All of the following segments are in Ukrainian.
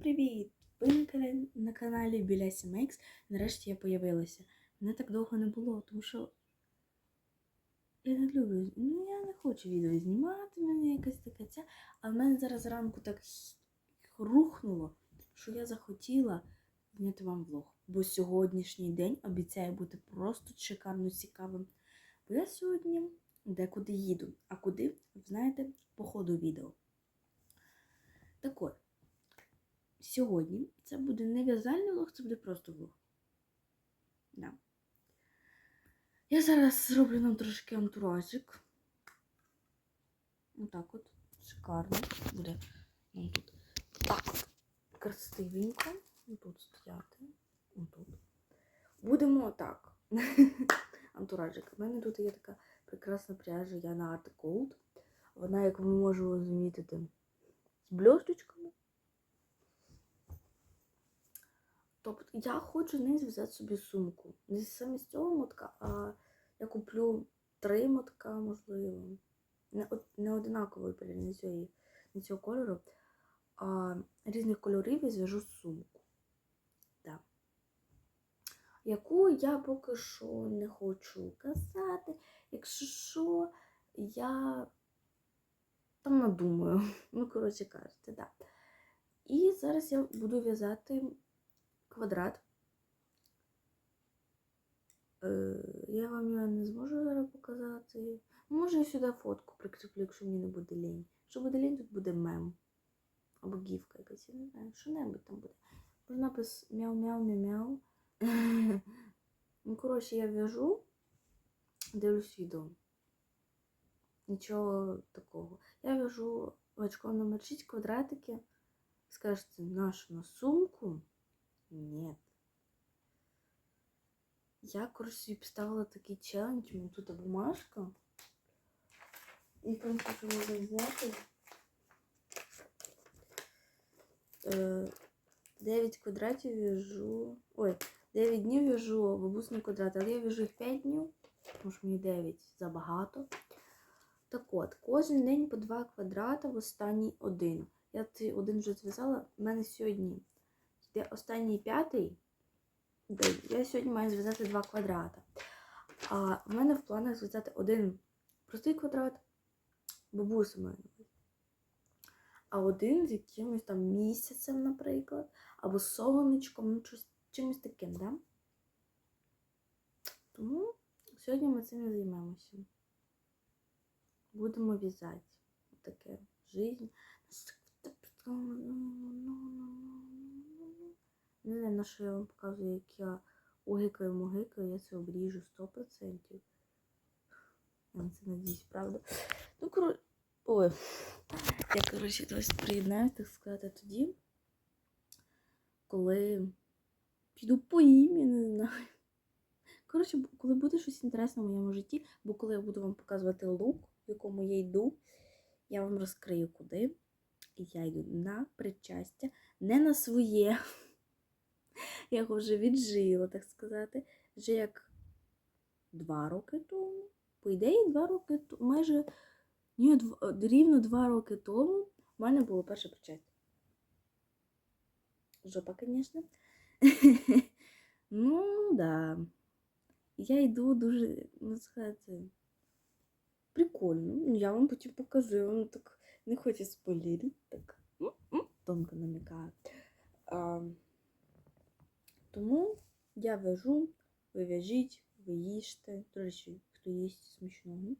привіт! Ви на кана- на каналі Білясі Мейкс. Нарешті я появилася. Мене так довго не було, тому що я не люблю. Ну, я не хочу відео знімати, в мене якась така ця. А в мене зараз зранку так рухнуло, що я захотіла зняти вам влог. Бо сьогоднішній день обіцяє бути просто шикарно цікавим. Бо я сьогодні декуди їду. А куди, знаєте, по ходу відео. Так от, сьогодні це буде не в'язальний влог, це буде просто влог. Да. Я зараз зроблю нам трошки антуражик. Отак от. Шикарно. Буде нам тут так от красивенько. Тут стояти. Отут. Будемо отак. Антуражик. У мене тут є така прекрасна пряжа Яна Art Gold. Вона, як ви можете замітити, з бльосточками. Тобто я хочу з неї зв'язати собі сумку. Не саме з цього мотка, а я куплю три мотка, можливо. Не, не одинакової не цієї, не цього кольору, а різних кольорів і зв'яжу сумку. Да. Яку я поки що не хочу казати. Якщо що, я там надумаю. Ну, коротше кажучи, да. І зараз я буду в'язати квадрат. Е, я вам його не зможу зараз показати. Може, я сюди фотку прикріплю, якщо мені не буде лінь. Якщо буде лінь, тут буде мем. Або гівка якась, я не знаю, що-небудь там буде. Може напис мяу-мяу-мяу-мяу. Ну, коротше, я в'яжу, дивлюсь відео. Нічого такого. Я в'яжу очком номер 6 квадратики. Скажете, нашу на сумку? Ні. Я, собі поставила такий челендж, у тут бумажка. І, в принципі, можна зняти. 9 квадратів в'яжу. Ой, 9 днів в'яжу бабусний квадрат, але я в'яжу їх 5 днів, тому що мені 9 забагато. Так от, кожен день по 2 квадрата, в останній один. Я цей один вже зв'язала, в мене сьогодні йде останній п'ятий день. Я сьогодні маю зв'язати 2 квадрата. А в мене в планах зв'язати один простий квадрат, на. А один з якимось там місяцем, наприклад, або сонечком, ну чимось таким, да? Тому сьогодні ми цим і займемося. Будемо в'язати. Таке жизнь. Не знаю, на що я вам показую, як я огикаю могикаю, я це обріжу 100%. Я на це надіюсь, правда. Ну, коротше, ой. Я, коротше, до вас приєднаюсь, так сказати, тоді, коли піду по ім'я, не знаю. Коротше, коли буде щось інтересне в моєму житті, бо коли я буду вам показувати лук, в якому я йду, я вам розкрию куди. І я йду на причастя, не на своє. Я його вже віджила, так сказати. Вже як два роки тому. По ідеї, два роки тому, майже ні, дв- рівно два роки тому в мене було перше причастя. Жопа, звісно. ну, да. Я йду дуже, ну сказати, прикольно. Ну, Я вам потім покажу, я вам так не хочу спойлерити, так м, тонко намікаю. Тому я вяжу, ви в'яжіть, ви їжте. До речі, хто їсть смачного.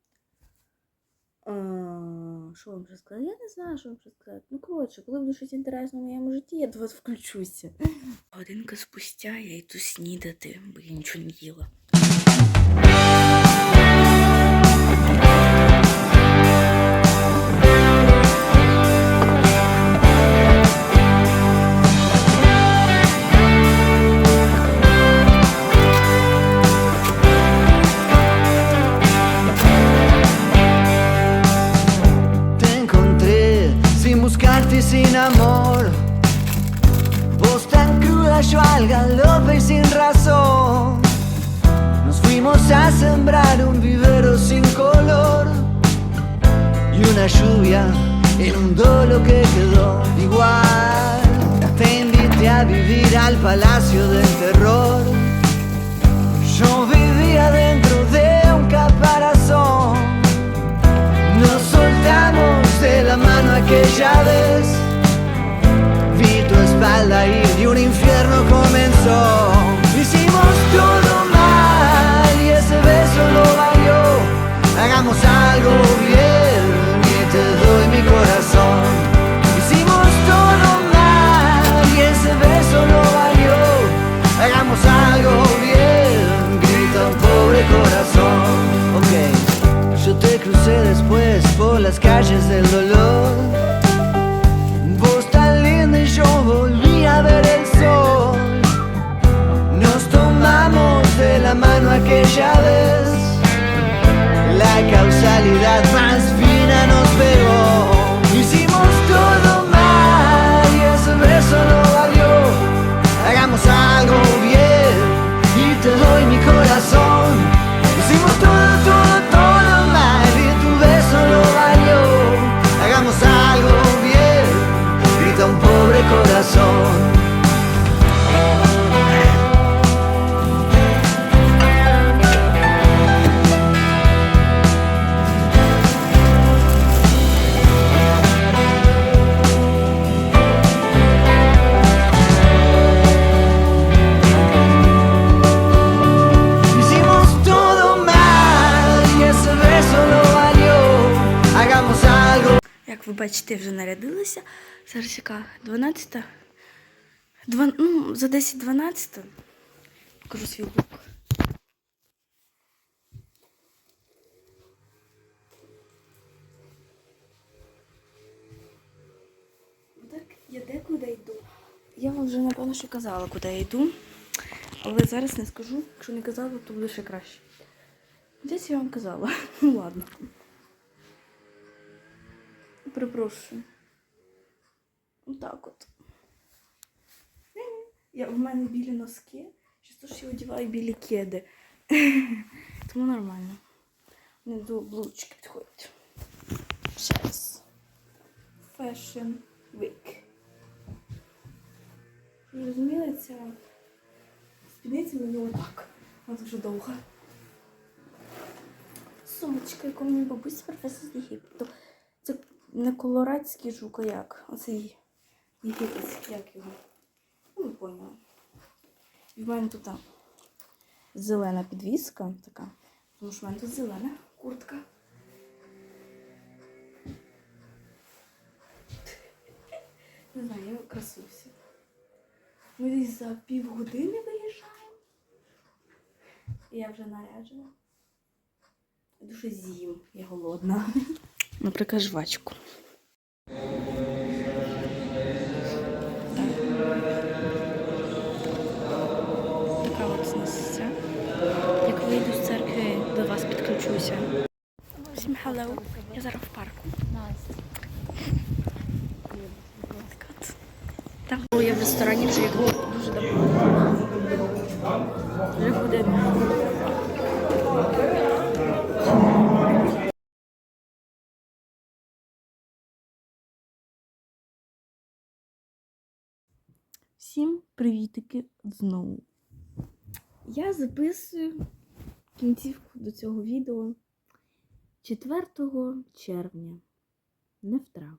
Що вам вже сказати? Я не знаю, що вам ще сказати. Ну, коротше, коли буде щось інтересне в моєму житті, я до вас включуся. Годинка спустя я йду снідати, бо я нічого не їла. Yo al galope y sin razón. Nos fuimos a sembrar un vivero sin color. Y una lluvia inundó lo que quedó igual. Te vivir al palacio del terror. Yo vivía dentro de un caparazón. Nos soltamos de la mano aquella vez. Algo bien y te doy mi corazón. Hicimos todo mal y ese beso lo valió. Hagamos algo bien, grita un pobre corazón. Ok, yo te crucé después por las calles del dolor. Ви бачите, вже нарядилася. Зараз яка? 12? Два... Ну, за 10-12. Покажу свій лук. Так, я декуди йду. Я вам вже напевно що казала, куди я йду. Але зараз не скажу. Якщо не казала, то буде ще краще. Десь я вам казала. Ну ладно. Перепрошую. Отак от. Я, в мене білі носки. Часто ж я одягаю білі кеди. Тому нормально. Не до блузочки підходять. Зараз. Fashion Week. Розуміли, ця спідниця мені отак. Вона дуже довга. Сумочка, яку мені бабуся привезла з Єгипту. Це не колорадський жук, а як? Оцей єгипетський, як його? Ну, не поняла. І в мене тут зелена підвіска така, тому що в мене тут зелена куртка. Не знаю, я красуюся. Ми десь за півгодини виїжджаємо. Я вже наряджена. Дуже з'їм, я голодна. Наприклад, жвачку. Така от нас. Як вийду з церкви, до вас підключуся. Всім hello. Я зараз в парку. Так я в ресторані вже як дуже давно. Вже годину. Всім привітики знову. Я записую кінцівку до цього відео 4 червня, не в травні.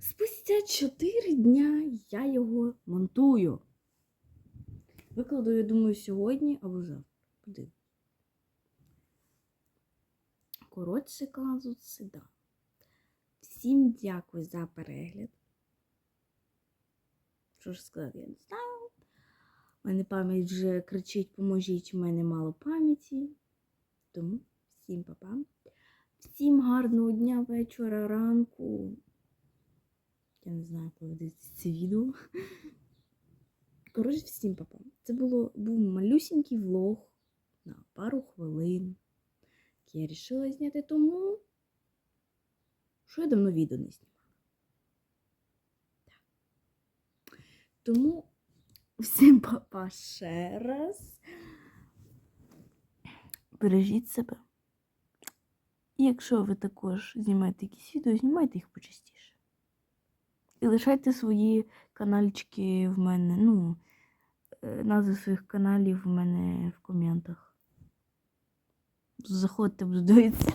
Спустя 4 дня я його монтую. Викладу, я думаю, сьогодні або завтра. Подивимось. Коротше кажучи, да. Всім дякую за перегляд. Що ж сказати, я не знаю. У мене пам'ять вже кричить, поможіть, у мене мало пам'яті. Тому всім па-па. Всім гарного дня, вечора, ранку. Я не знаю, коли дивитися це відео. Коротше, всім па-па. Це було, був малюсінький влог на пару хвилин. Я вирішила зняти тому, що я давно відео не знімала. Тому всім папа ще раз. Бережіть себе. І якщо ви також знімаєте якісь відео, знімайте їх почастіше. І лишайте свої канальчики в мене. Ну, е, назви своїх каналів в мене в коментах. Заходьте, буду дивитися.